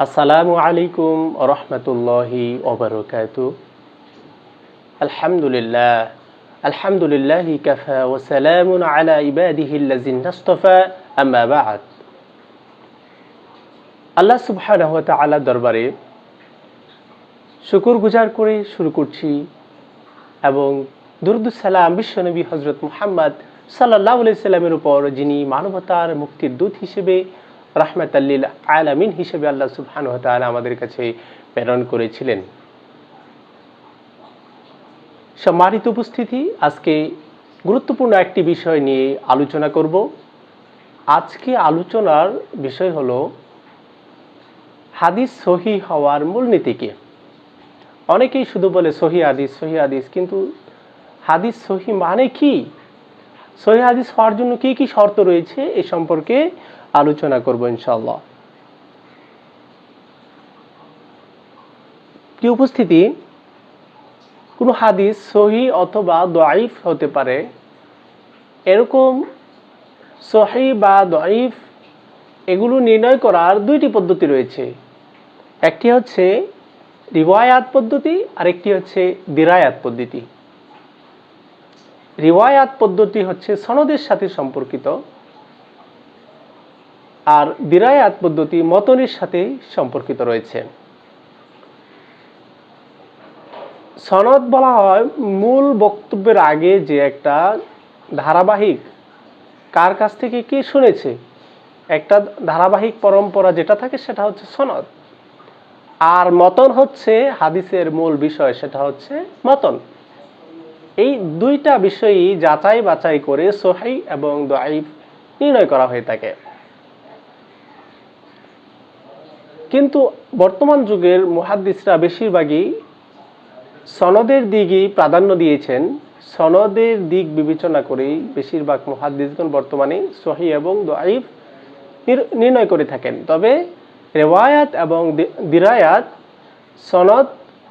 আসসালামু আলাইকুম রহমতুল্লাহি ওবরকাত আলহামদুলিল্লাহ আলহামদুলিল্লাহ কাফা ও আলা ইবাদিহিল্লাজিন নাস্তফা আম্মা বা'দ। আল্লাহ সুবহানাহু ওয়া তাআলা দরবারে শুকুর গুজার করে শুরু করছি এবং দুরুদুস সালাম বিশ্বনবী হজরত মুহাম্মদ সাল্লাহ সাল্লামের উপর যিনি মানবতার মুক্তির দূত হিসেবে রাহমাতাল্লিল আলামিন হিসেবে আল্লাহ সুবহানাহু ওয়া আমাদের কাছে প্রেরণ করেছিলেন। সম্মানিত উপস্থিতি, আজকে গুরুত্বপূর্ণ একটি বিষয় নিয়ে আলোচনা করব। আজকে আলোচনার বিষয় হলো হাদিস সহি হওয়ার মূলনীতি কি অনেকেই শুধু বলে সহি হাদিস সহি হাদিস, কিন্তু হাদিস সহি মানে কি? সহি হাদিস হওয়ার জন্য কি কি শর্ত রয়েছে এ সম্পর্কে আলোচনা করব ইনশাল্লাহ কি উপস্থিতি? কোনো হাদিস সহি অথবা দয়াইফ হতে পারে? এরকম সহি বা দয়াইফ এগুলো নির্ণয় করার দুইটি পদ্ধতি রয়েছে। একটি হচ্ছে রিওয়ায়াত পদ্ধতি, আরেকটি হচ্ছে দিরায়াত পদ্ধতি। রিওয়ায়াত পদ্ধতি হচ্ছে সনদের সাথে সম্পর্কিত। আর দিরায়াত পদ্ধতি মতনের সাথে সম্পর্কিত রয়েছে। সনদ বলা হয়, মূল বক্তব্যের আগে যে একটা ধারাবাহিক কার কাছ থেকে কি শুনেছে, একটা ধারাবাহিক পরম্পরা যেটা থাকে সেটা হচ্ছে সনদ। আর মতন হচ্ছে হাদিসের মূল বিষয়, সেটা হচ্ছে মতন। এই দুইটা বিষয়ই যাচাই বাছাই করে সোহাই এবং দাইফ নির্ণয় করা হয়ে থাকে। কিন্তু বর্তমান যুগের মুহাদ্দিসরা বেশিরভাগই সনদের দিকই প্রাধান্য দিয়েছেন। সনদের দিক বিবেচনা করেই বেশিরভাগ মুহাদ্দিসগণ বর্তমানে সহি এবং দাইফ নির্ণয় করে থাকেন। তবে রেওয়ায়াত এবং দিরায়াত, সনদ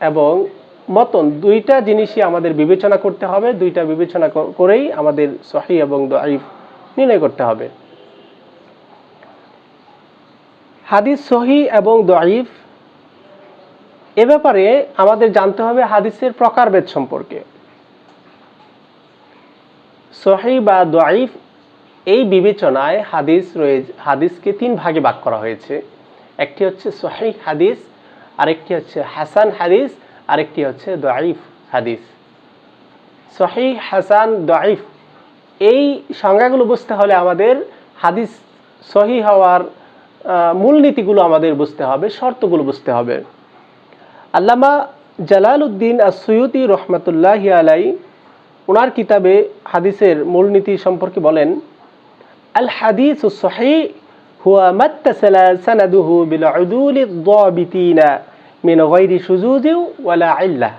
এবং মতন দুইটা জিনিসই আমাদের বিবেচনা করতে হবে। দুইটা বিবেচনা করেই আমাদের সহি এবং দাইফ নির্ণয় করতে হবে। হাদিস সহি এবং দাইফ এ ব্যাপারে আমাদের জানতে হবে হাদিসের প্রকারভেদ সম্পর্কে। সহি বা দাইফ এই বিবেচনায় হাদিস রয়েছে হাদিসকে তিন ভাগে ভাগ করা হয়েছে। একটি হচ্ছে সহি হাদিস, আরেকটি হচ্ছে হাসান হাদিস, আরেকটি হচ্ছে দাইফ হাদিস। সহি, হাসান দাইফ এই সংজ্ঞাগুলো বুঝতে হলে আমাদের হাদিস সহি হওয়ার মূলনীতিগুলো আমাদের বুঝতে হবে, শর্তগুলো বুঝতে হবে। আল্লামা জালাল উদ্দিন সৈয়দি রহমতুল্লাহ আলাই ওনার কিতাবে হাদিসের মূলনীতি সম্পর্কে বলেন আল হাদিস সহি হুয়া মাত্তাসালা সানাদুহু বিল উদুল দাবিতিনা মিন গায়রি সুজুজিউ ওয়ালা ইল্লাহ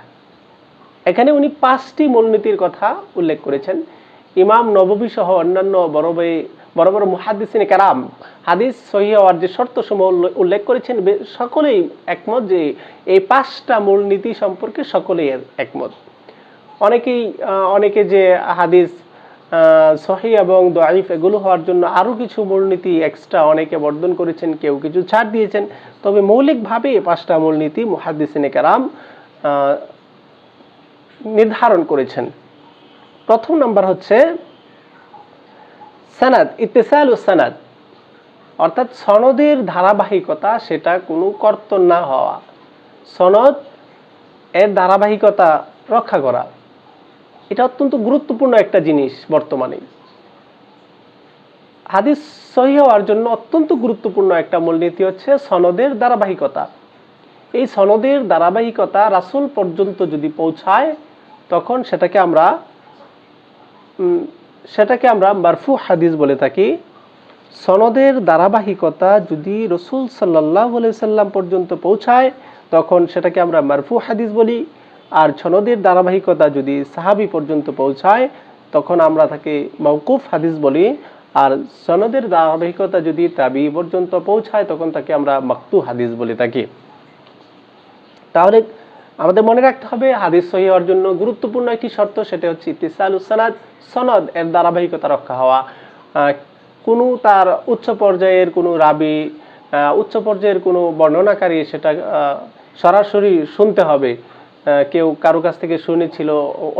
এখানে উনি পাঁচটি মূলনীতির কথা উল্লেখ করেছেন। ইমাম নববী সহ অন্যান্য বড় বড় মুহাদ্দিসিন কারাম হাদিস, সহি হওয়ার যে শর্তসমূহ উল্লেখ করেছেন। সকলেই একমত যে এই পাঁচটা মূলনীতি সম্পর্কে সকলেই একমত। অনেকেই অনেকে যে হাদিস সহি এবং দোয়াইফ এগুলো হওয়ার জন্য আরও কিছু মূলনীতি এক্সট্রা অনেকে বর্ধন করেছেন, কেউ কিছু ছাড় দিয়েছেন। তবে মৌলিকভাবে এই পাঁচটা মূলনীতি মুহাদ্দিসিনে কারাম নির্ধারণ করেছেন। প্রথম নাম্বার হচ্ছে সানাদ ইতেসাল সানাদ। অর্থাৎ সনদের ধারাবাহিকতা সেটা কোনো কর্তন না হওয়া। সনদ এর ধারাবাহিকতা রক্ষা করা, এটা অত্যন্ত গুরুত্বপূর্ণ একটা জিনিস বর্তমানে। হাদিস সহি হওয়ার জন্য অত্যন্ত গুরুত্বপূর্ণ একটা মূলনীতি হচ্ছে সনদের ধারাবাহিকতা। এই সনদের ধারাবাহিকতা রাসুল পর্যন্ত যদি পৌঁছায়, তখন সেটাকে আমরা সেটাকে আমরা মারফু হাদিস বলে থাকি। সনদের ধারাবাহিকতা যদি রসুল সাল্লাহ সাল্লাম পর্যন্ত পৌঁছায়, তখন সেটাকে আমরা মারফু হাদিস বলি। আর সনদের ধারাবাহিকতা যদি সাহাবি পর্যন্ত পৌঁছায়, তখন আমরা তাকে মৌকুফ হাদিস বলি। আর সনদের ধারাবাহিকতা যদি তাবি পর্যন্ত পৌঁছায়, তখন তাকে আমরা মাকতু হাদিস বলে থাকি। তাহলে আমাদের মনে রাখতে হবে, হাদিস সহি হওয়ার জন্য গুরুত্বপূর্ণ একটি শর্ত, সেটা হচ্ছে ইতিসাল সনদ এর ধারাবাহিকতা রক্ষা হওয়া। কোনো তার উচ্চ পর্যায়ের কোনো রাবি উচ্চ পর্যায়ের কোনো বর্ণনাকারী সেটা সরাসরি শুনতে হবে। কেউ কারও কাছ থেকে শুনেছিল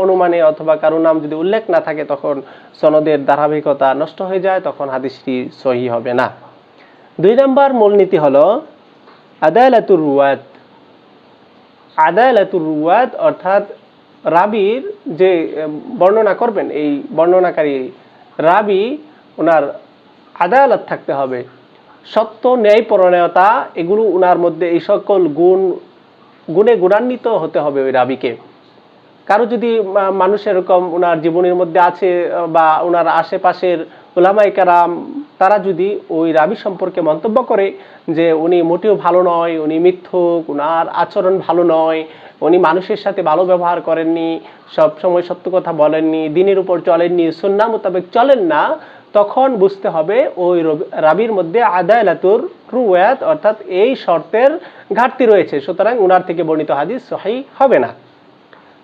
অনুমানে অথবা কারও নাম যদি উল্লেখ না থাকে তখন সনদের ধারাবাহিকতা নষ্ট হয়ে যায়, তখন হাদিসটি সহি হবে না। দুই নম্বর মূলনীতি হলো আদালাতুর রুয়াত। আদালাতুর রুয়াত অর্থাৎ রাবির যে বর্ণনা করবেন, এই বর্ণনাকারী রাবি, ওনার আদালত থাকতে হবে। সত্য ন্যায়পরণতা এগুলো উনার মধ্যে এই সকল গুণ, গুণে গুণান্বিত হতে হবে ওই রাবিকে। কারও যদি মানুষ এরকম ওনার জীবনের মধ্যে আছে, বা ওনার আশেপাশের ওলামাই কারাম, তারা যদি ওই রাবি সম্পর্কে মন্তব্য করে যে উনি মোটেও ভালো নয়, উনি মিথ্যুক ওনার আচরণ ভালো নয়, উনি মানুষের সাথে ভালো ব্যবহার করেননি সব সময় সত্য কথা বলেননি, দিনের উপর চলেননি, সুন্না মোতাবেক চলেন না তখন বুঝতে হবে ওই রাবির মধ্যে আদালাতুর রুয়াত অর্থাৎ এই শর্তের ঘাটতি রয়েছে। সুতরাং উনার থেকে বর্ণিত হাদিস সহি হবে না।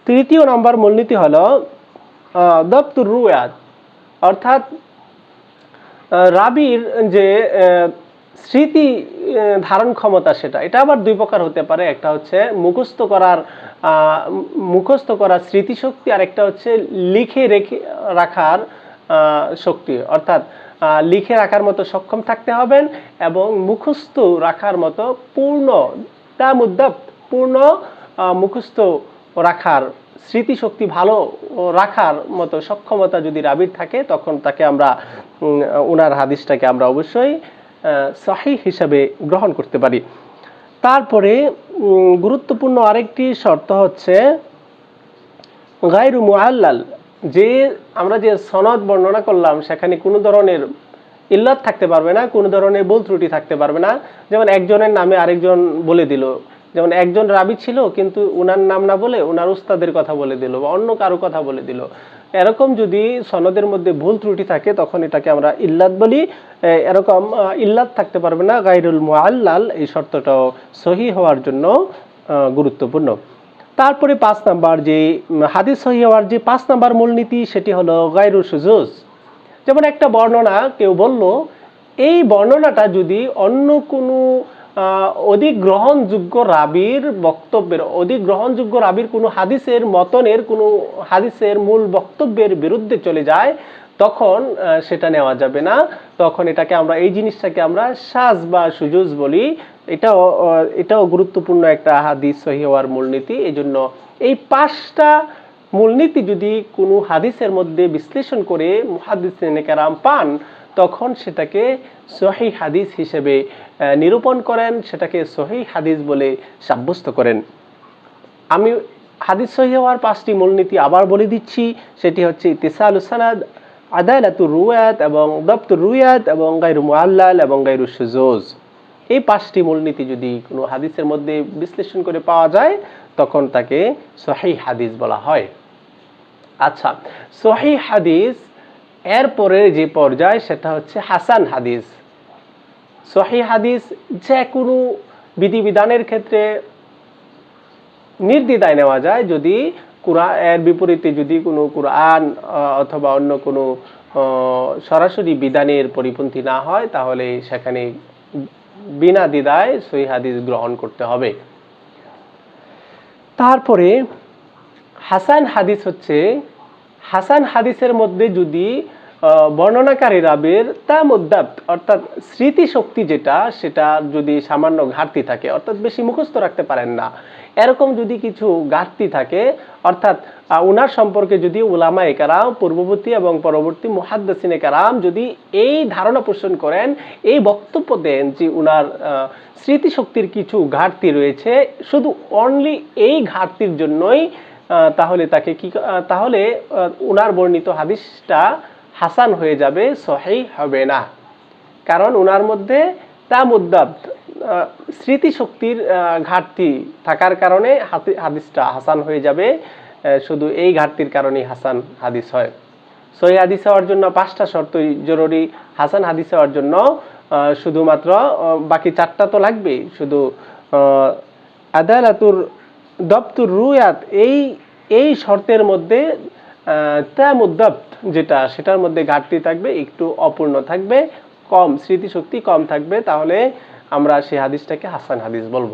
তৃতীয় নম্বর মূলনীতি হলো দপ্তুর রুয়াত অর্থাৎ রাবির যে স্মৃতি ধারণ ক্ষমতা সেটা, এটা আবার দুই প্রকার হতে পারে। একটা হচ্ছে মুখস্থ করার মুখস্থ করার স্মৃতিশক্তি আর একটা হচ্ছে লিখে রেখে রাখার শক্তি। অর্থাৎ লিখে রাখার মতো সক্ষম থাকতে হবেন এবং মুখস্থ রাখার মতো পূর্ণ তা মুদ্দাব পূর্ণ মুখস্থ রাখার, স্মৃতিশক্তি ভালো রাখার মতো সক্ষমতা যদি রাবির থাকে, তখন তাকে আমরা ওনার হাদিসটাকে আমরা অবশ্যই সহি হিসাবে গ্রহণ করতে পারি। তারপরে গুরুত্বপূর্ণ আরেকটি শর্ত হচ্ছে, গায়রু মুআল্লাল যে আমরা যে সনদ বর্ণনা করলাম, সেখানে কোনো ধরনের ইল্লাত থাকতে পারবে না, কোনো ধরনের ভুল ত্রুটি থাকতে পারবে না। যেমন একজনের নামে আরেকজন বলে দিল, যেমন একজন রাবি ছিল কিন্তু উনার নাম না বলে উনার উস্তাদের কথা বলে দিল বা অন্য কারও কথা বলে দিল। এরকম যদি সনদের মধ্যে ভুল ত্রুটি থাকে, তখন এটাকে আমরা ইল্লাত বলি। এরকম ইল্লাত থাকতে পারবে না। গাইরুল মোয়াল্লাল এই শর্তটাও সহি হওয়ার জন্য গুরুত্বপূর্ণ। তারপরে পাঁচ নাম্বার যে হাদিস সহি হওয়ার যে পাঁচ নাম্বার মূলনীতি, সেটি হলো গায়রু সুজুজ যেমন একটা বর্ণনা, কেউ বলল, এই বর্ণনাটা যদি অন্য কোনো অধিক গ্রহণযোগ্য রাবির বক্তব্যের অধিক গ্রহণযোগ্য রাবির কোনো হাদিসের মতনের কোনো হাদিসের মূল বক্তব্যের বিরুদ্ধে চলে যায়, তখন সেটা নেওয়া যাবে না। তখন এটাকে আমরা, এই জিনিসটাকে আমরা সাজ বা সুজুজ বলি। এটাও এটাও গুরুত্বপূর্ণ একটা হাদিস সহি হওয়ার মূলনীতি। এই জন্য এই পাঁচটা মূলনীতি যদি কোনো হাদিসের মধ্যে বিশ্লেষণ করে হাদিস কেরাম পান, তখন সেটাকে সহি হাদিস হিসেবে নিরূপণ করেন, সেটাকে সহি হাদিস বলে সাব্যস্ত করেন। আমি হাদিস সহি হওয়ার পাঁচটি মূলনীতি আবার বলে দিচ্ছি। সেটি হচ্ছে ইতিসাল সানাদ আদালাতুর রুয়াত এবং দপ্তুর রুয়াত এবং গাইরু মুআল্লাল এবং গাইরু সুজোজ। এই পাঁচটি মূলনীতি যদি কোনো হাদিসের মধ্যে বিশ্লেষণ করে পাওয়া যায়, তখন তাকে সহি হাদিস বলা হয়। আচ্ছা সহি হাদিস এরপরের যে পর্যায়, সেটা হচ্ছে হাসান হাদিস। সহি হাদিস যে কোনো বিধিবিধানের ক্ষেত্রে নির্দ্বিধায় নেওয়া যায়। যদি কুরআন এর বিপরীতে যদি কোনো কোরআন অথবা অন্য কোনো সরাসরি বিধানের পরিপন্থী না হয়, তাহলে সেখানে বিনা দ্বিধায় সই হাদিস গ্রহণ করতে হবে। তারপরে হাসান হাদিস হচ্ছে, হাসান হাদিসের মধ্যে যদি বর্ণনাকারী রাবের তা মুদাব অর্থাৎ স্মৃতিশক্তি যেটা, সেটা যদি সামান্য ঘাটতি থাকে, অর্থাৎ বেশি মুখস্থ রাখতে পারেন না এরকম যদি কিছু ঘাটতি থাকে অর্থাৎ উনার সম্পর্কে যদি উলামা একারাম পূর্ববর্তী এবং পরবর্তী মুহাদ্দাসিন একারাম যদি এই ধারণা পোষণ করেন এই বক্তব্য দেন যে আহ, স্মৃতিশক্তির কিছু ঘাটতি রয়েছে শুধু অনলি এই ঘাটতির জন্যই তাহলে তাকে কি তাহলে উনার বর্ণিত হাদিসটা হাসান হয়ে যাবে সহি হবে না। কারণ উনার মধ্যে তা মুদ্দাব আহ, স্মৃতিশক্তির ঘাটতি থাকার কারণে হাদিসটা হাসান হয়ে যাবে। শুধু এই ঘাটতির কারণেই হাসান হাদিস হয়। সহি হাদিস হওয়ার জন্য পাঁচটা শর্তই জরুরি। হাসান হাদিস হওয়ার জন্য শুধুমাত্র বাকি চারটা তো লাগবেই। শুধু আদালাতুর দপ্তুর রুয়াত, এই এই শর্তের মধ্যে তামুদ্দাব যেটা, সেটার মধ্যে ঘাটতি থাকবে, একটু অপূর্ণ থাকবে। কম, স্মৃতিশক্তি কম থাকবে, তাহলে আমরা সেই হাদিসটাকে হাসান হাদিস বলব।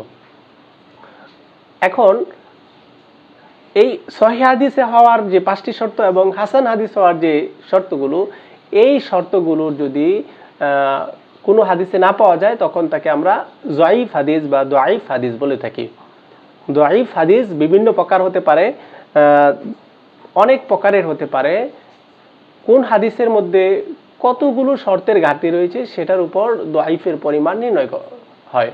এখন এই সহি হাদিসে হওয়ার যে পাঁচটি শর্ত এবং হাসান হাদিস হওয়ার যে শর্তগুলো, এই শর্তগুলোর যদি কোনো হাদিসে না পাওয়া যায়, তখন তাকে আমরা জয়ীফ হাদিস বা দোয়াইফ হাদিস বলে থাকি। দোয়াইফ হাদিস বিভিন্ন প্রকার হতে পারে অনেক প্রকারের হতে পারে। কোন হাদিসের মধ্যে কতগুলো শর্তের ঘাটতি রয়েছে সেটার উপর দোয়াইফের পরিমাণ নির্ণয় হয়।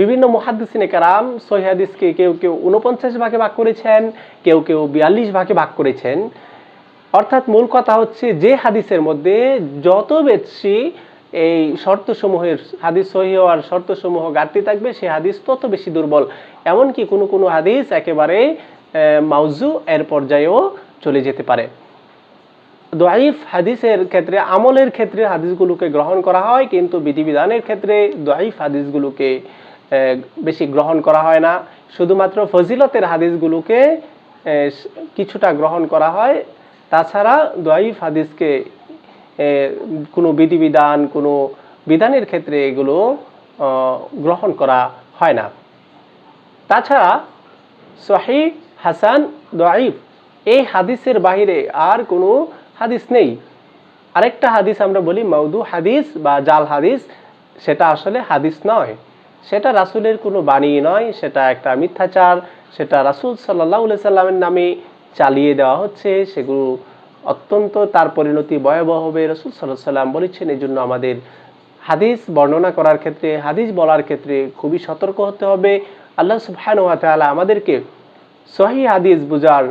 বিভিন্ন মহাদিসিনে কারাম সহি হাদিসকে কেউ কেউ উনপঞ্চাশ ভাগে ভাগ করেছেন, কেউ কেউ বিয়াল্লিশ ভাগে ভাগ করেছেন। অর্থাৎ মূল কথা হচ্ছে যে হাদিসের মধ্যে যত বেশি এই শর্তসমূহের হাদিস সহি হওয়ার শর্তসমূহ ঘাটতি থাকবে সে হাদিস তত বেশি দুর্বল। এমনকি কোনো কোনো হাদিস একেবারে মাউজু এর পর্যায়েও চলে যেতে পারে। দোয়াইফ হাদিসের ক্ষেত্রে, আমলের ক্ষেত্রে হাদিসগুলোকে গ্রহণ করা হয়, কিন্তু বিধিবিধানের ক্ষেত্রে দোয়াইফ হাদিসগুলোকে বেশি গ্রহণ করা হয় না। শুধুমাত্র ফজিলতের হাদিসগুলোকে কিছুটা গ্রহণ করা হয়। তাছাড়া দোয়াইফ হাদিসকে কোনো বিধিবিধান, কোনো বিধানের ক্ষেত্রে এগুলো গ্রহণ করা হয় না। তাছাড়া সহি হাসান দোয়াইফ এই হাদিসের বাইরে আর কোনো হাদিস নেই। আরেকটা হাদিস আমরা বলি মৌদু হাদিস বা জাল হাদিস, সেটা আসলে হাদিস নয়। সেটা রাসূলের কোনো বাণী নয়, সেটা একটা মিথ্যাচার, সেটা রাসূল সাল্লাহ সাল্লামের নামে চালিয়ে দেওয়া হচ্ছে। সেগুলো অত্যন্ত তার পরিণতি ভয়াবহ হবে। রসুল সাল্লাহ সাল্লাম বলেছেন এই জন্য আমাদের হাদিস বর্ণনা করার ক্ষেত্রে, হাদিস বলার ক্ষেত্রে খুবই সতর্ক হতে হবে। আল্লাহ তাআলা আমাদেরকে সহি হাদিস বুঝার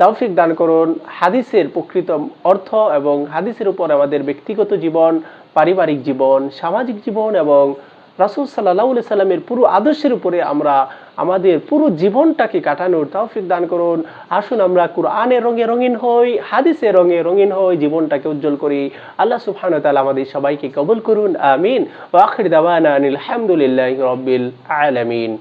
তৌফিক দান করুন। হাদিসের প্রকৃত অর্থ এবং হাদিসের উপর আমাদের ব্যক্তিগত জীবন, পারিবারিক জীবন, সামাজিক জীবন এবং রাসূল আলাইহি সাল্লামের পুরো আদর্শের উপরে আমরা আমাদের পুরো জীবনটাকে কাটানোর তৌফিক দান করুন। আসুন আমরা কোরআনের রঙে রঙিন হই হাদিসের রঙে রঙিন হই, জীবনটাকে উজ্জ্বল করি। আল্লাহ সুবহানাহু ওয়া আমাদের সবাইকে কবুল করুন। আমিন। ওয়া আখির দাওয়ানা আনিল হামদুলিল্লাহি রাব্বিল আলামিন।